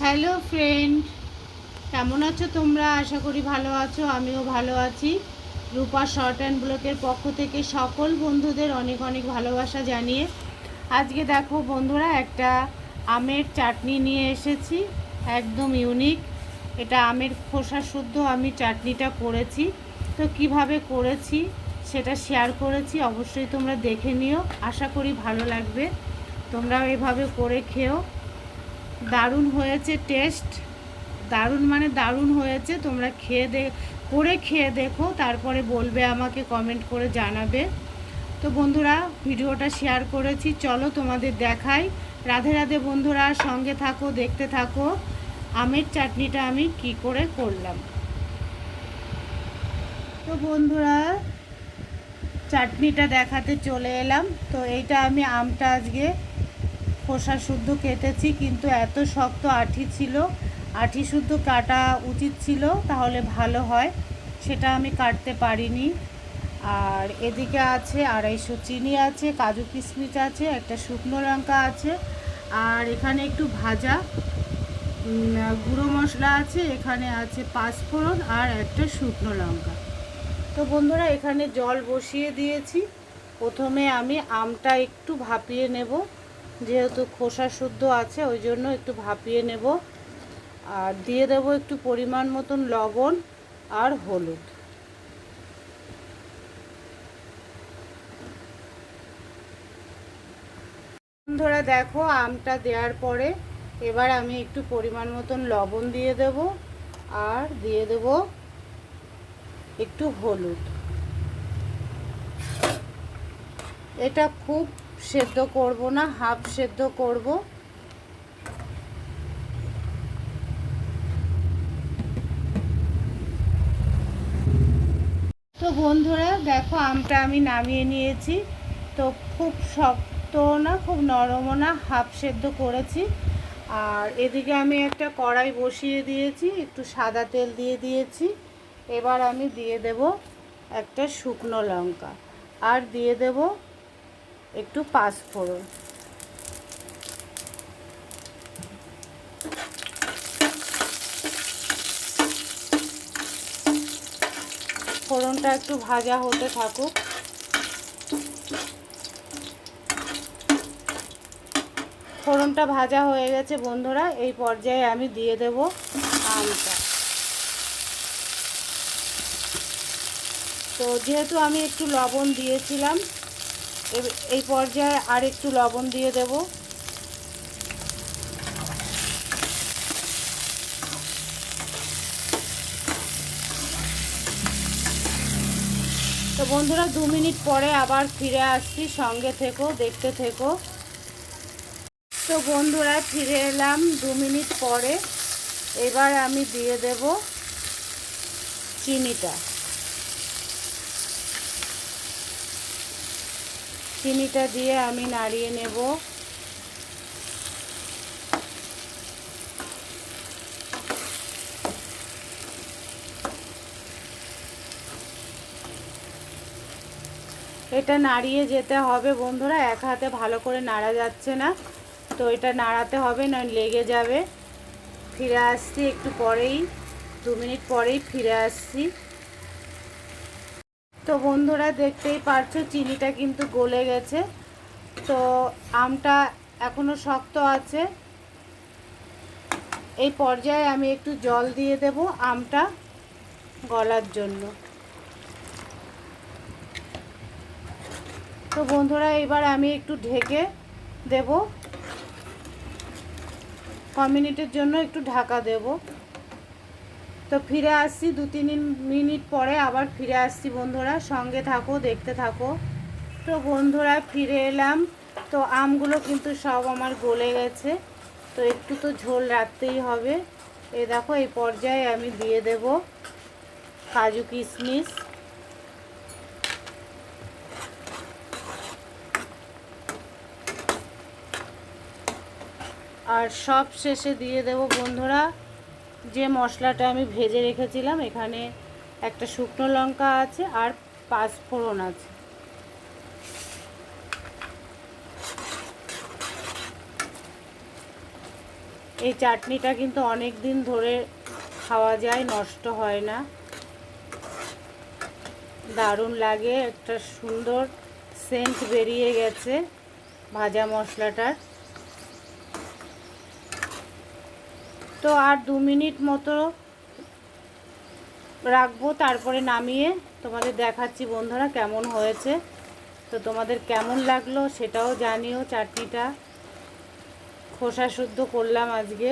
Hello friend কেমন আছো তোমরা? আশা করি ভালো আছো, আমিও ভালো আছি। রূপা শর্ট অ্যান্ড ব্লকের পক্ষ থেকে সকল বন্ধুদের অনেক অনেক ভালোবাসা জানিয়ে আজকে দেখো বন্ধুরা, একটা আমের চাটনি নিয়ে এসেছি, একদম ইউনিক এটা আমের খোসা শুদ্ধ আমি চাটনিটা করেছি। তো কীভাবে করেছি সেটা শেয়ার করেছি, অবশ্যই তোমরা দেখে নিও। আশা করি ভালো লাগবে। তোমরাও এভাবে করে খেও। দারুণ হয়েছে টেস্ট দারুণ মানে দারুণ হয়েছে। তোমরা খেয়ে দে, করে খেয়ে দেখো, তারপরে বলবে আমাকে কমেন্ট করে জানাবে। তো বন্ধুরা, ভিডিওটা শেয়ার করেছি। চলো তোমাদের দেখাই। রাধে রাধে বন্ধুরা, সঙ্গে থাকো, দেখতে থাকো। আমের চাটনিটা আমি কি করে করলাম? তো বন্ধুরা, চাটনিটা দেখাতে চলে এলাম। তো এইটা আমি আমটা আজকে খোসা শুদ্ধ কেটেছি, কিন্তু এত শক্ত আঠি ছিল। আঠি শুদ্ধ কাটা উচিত ছিল, তাহলে ভালো হয়। সেটা আমি কাটতে পারিনি। আর এদিকে আছে আড়াইশো চিনি আছে, কাজু কিশমিশ আছে, একটা শুকনো লঙ্কা আছে, আর এখানে একটু ভাজা গুঁড়ো মশলা আছে, এখানে আছে পাঁচফোড়ন আর একটা শুকনো লঙ্কা। তো বন্ধুরা, এখানে জল বসিয়ে দিয়েছি। প্রথমে আমি আমটা একটু ভাপিয়ে নেব, যেহেতু খোসা শুদ্ধ আছে, ওই জন্য একটু ভাপিয়ে নেব। আর দিয়ে দেব একটু পরিমাণ মতন লবণ আর হলুদ। বন্ধুরা, দেখো, আমটা দেওয়ার পরে এবার আমি একটু পরিমাণ মতন লবণ দিয়ে দেব, আর দিয়ে দেব একটু হলুদ। এটা খুব সেদ্ধ করব না, হাফ সেদ্ধ করব। তো বন্ধুরা, দেখো আমটা আমি নামিয়ে নিয়েছি। তো খুব শক্ত না, খুব নরমও না, হাফ সেদ্ধ করেছি। আর এদিকে আমি একটা কড়াই বসিয়ে দিয়েছি, একটু সাদা তেল দিয়ে দিয়েছি। এবার আমি দিয়ে দেব একটা শুকনো লঙ্কা আর দিয়ে দেব একটু পাঁচফোড়ন ফোড়নটা একটু ভাজা হতে থাকুক। ফোড়নটা ভাজা হয়ে গেছে বন্ধুরা, এই পর্যায়ে আমি দিয়ে দেব আমটা। তো যেহেতু আমি একটু লবণ দিয়েছিলাম এই পর্যায়ে আর একটু লবণ দিয়ে দেব। তো বন্ধুরা, দু মিনিট পরে আবার ফিরে আসছি, সঙ্গে থেকো, দেখতে থেকো। তো বন্ধুরা, ফিরে এলাম দু মিনিট পরে। এবার আমি দিয়ে দেব চিনিটা। চিনিটা দিয়ে আমি নাড়িয়ে নেব। এটা নাড়িয়ে যেতে হবে বন্ধুরা, এক হাতে ভালো করে নাড়া যাচ্ছে না। তো এটা নাড়াতে হবে, না লেগে যাবে। ফিরে আসছি, একটু পরেই, দু মিনিট পরেই ফিরে আসছি। তো বন্ধুরা দেখতেই পারছ, চিনিটা কিন্তু গলে গেছে। তো আমটা এখনও শক্ত আছে। এই পর্যায়ে আমি একটু জল দিয়ে দেব আমটা গলার জন্য। তো বন্ধুরা, এবার আমি একটু ঢেকে দেব। ক মিনিটের জন্য একটু ঢাকা দেব। তো ফিরে আসছি দু, তিন মিনিট পরে আবার ফিরে আসছি বন্ধুরা। সঙ্গে থাকো, দেখতে থাকো। তো বন্ধুরা, ফিরে এলাম। তো আমগুলো কিন্তু সব আমার গলে গেছে। তো একটু তো ঝোল রাখতেই হবে। এ দেখো, এই পর্যায়ে আমি দিয়ে দেব কাজু কিশমিশ। আর সব শেষে দিয়ে দেব বন্ধুরা যে মশলাটা আমি ভেজে রেখেছিলাম, এখানে একটা শুকনো লঙ্কা আছে আর পাঁচ ফোড়ন আছে। এই চাটনিটা কিন্তু অনেক দিন ধরে খাওয়া যায়, নষ্ট হয় না। দারুণ লাগে, একটা সুন্দর সেন্ট বেরিয়ে গেছে ভাজা মশলাটার। তো আর দু মিনিট মতো রাখব, তারপরে নামিয়ে তোমাদের দেখাচ্ছি বন্ধুরা কেমন হয়েছে। তো তোমাদের কেমন লাগল সেটাও জানিও, চাটনিটা খোসা শুদ্ধ করলাম আজকে।